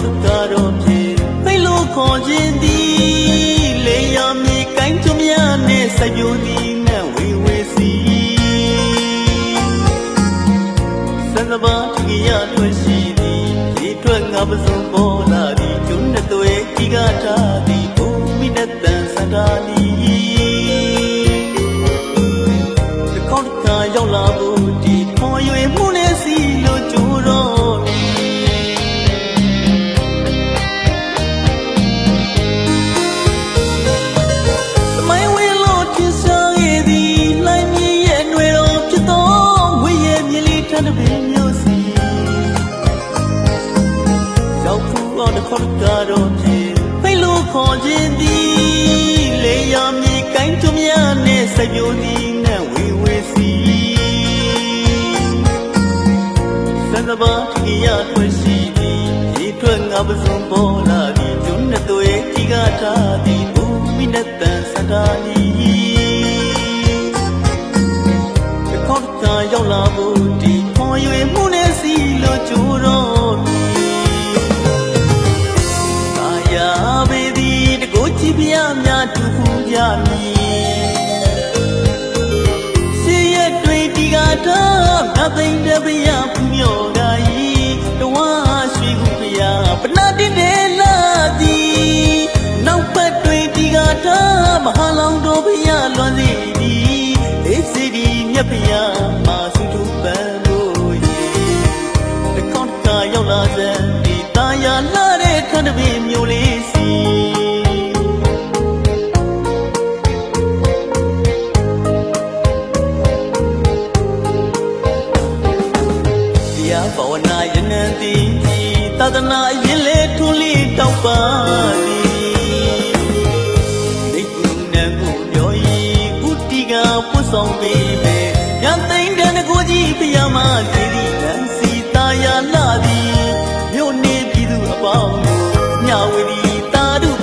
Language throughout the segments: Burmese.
အောင်တစ်ခေါက်တစ်ခါတော့ပြေဖိတ်လို့ခေါ်ခြင်းသည်လေရမီကိုင်းချုံများနဲ့စိုက်ပျိုးသည်နဲ့ဝေဝေစီစံဘာတိရထွက်ရှိသည်ဒီထွက်ငါပစုံပေါ်လာသည်ကျွန်းတဲ့သွေးကြီးကထားသည်ဘုံမိနဲ့တန်စတာလီတ စိုက်ပျိုးသည်နဲ့ဝေဝေစီစံသဘာတိရထွက်ရှိသည်ဒီထွက်ငါပစုံပေါ်လာသည်ကျွန်းနဲ့သွေးကြီးကထားသည်ဘူမိနဲ့တန်စတာလီတစ်ခေါက်တစ်ခါရောက်လာဖို့ဒီပေါ်ရွေမှုနဲ့စီလို့ကြိုးတော့မီသာယာပေသည်တကိုးကြည့်ပြများတူဖူးကြမည် တော့ငါသိမ့်တဲ့ဗျာဖူးမြော်ကကြီးတဝါရွှေကူဗျာပနာတင်တယ်လာသည်နောက်ပတ်တွေဒီကတော့မဟာလောင်တော်ဗျာလွန်စီသည်အေးစီဒီမြတ်ဗျာမာစုသူပန်လို့ရေတခေါက်ကရောက်လာစမ်းဒီတာယာလာတဲ့ထပ်တစ်ပင်မျိုးလေး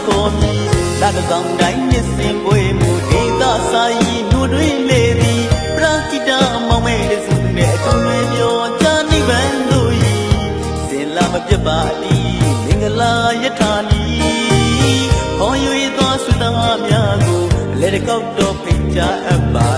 တာဓုခေါ်ပြီးလာတကောင်တိုင်းနှစ်စင်ပွဲမှုဒေသစာရီမြို့တွင်လေသည်ပရာကိတာမောင်မဲတဲ့စုနဲ့အထုံးတွေပြောကြနိဗ္ဗာန်တို့ဤစင်လာမပြတ်ပါသည်မင်္ဂလာယထာနီဟော၍သောဆုတများကိုလက်တကောက်တော့ဖိတ်ကြအပ်ပါ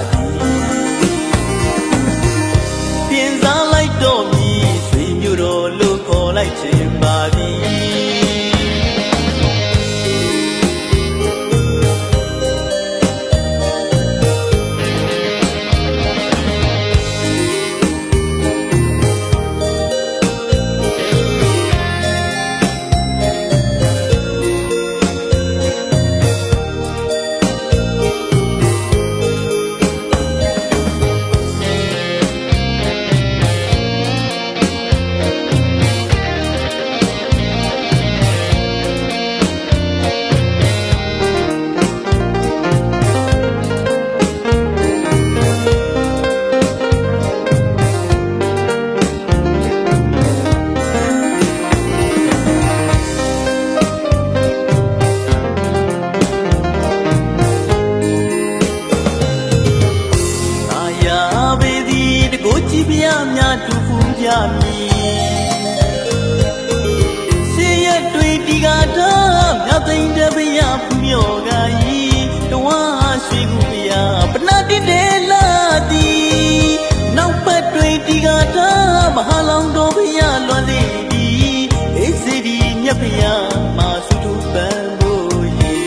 ဖူးမြော်ကကြီးတဝါရွှေကူဗျာပနာတိတယ်လာသည်နောက်ပတ်တွေဒီကတော့မဟာလောင်တော်ဗျာလွန်စီသည်အေးစီဒီမြတ်ဗျာမာစုသူပန်ဖို့ရေ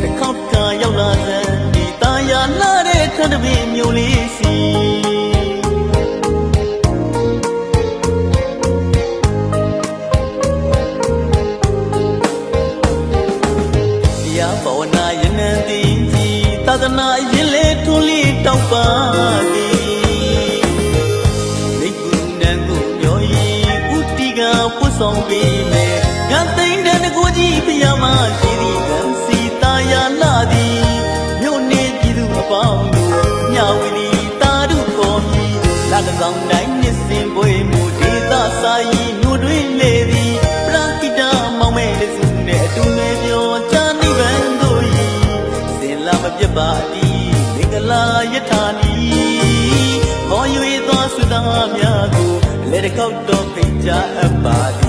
တစ်ခေါက်ကရောက်လာစမ်းဒီตาယာလာတဲ့ထပ်တစ်ပင်မျိုးလေးစီ ဘာဝနာယနံတိသာသနာရင်လေထွန်းလေးတောက်ပါသည်မိကုနံကိုပြောဤဥတီကပွတ်ဆောင်ပေးမယ်ငါသိမ့်တဲ့ကိုကြီးဖျားမရှိသည်ကံစီတာယာလာသည်မြို့နေပြည်သူအပေါင်းတို့ညဝီတာဓုခေါ်ပြီးလာကဆောင်တိုင်းနှစ်စင်ပွဲမူဒေသစာရီမြို့တွင်လေသည်ပရာကိတာမောင်မဲတဲ့စုနဲ့အတူင ပြတ်ပါသည်မင်္ဂလာယထာနီဟော၍သောဆုသားများကိုလက်တစ်ခေါက်တော့ဖိတ်ကြားအပ်ပါတ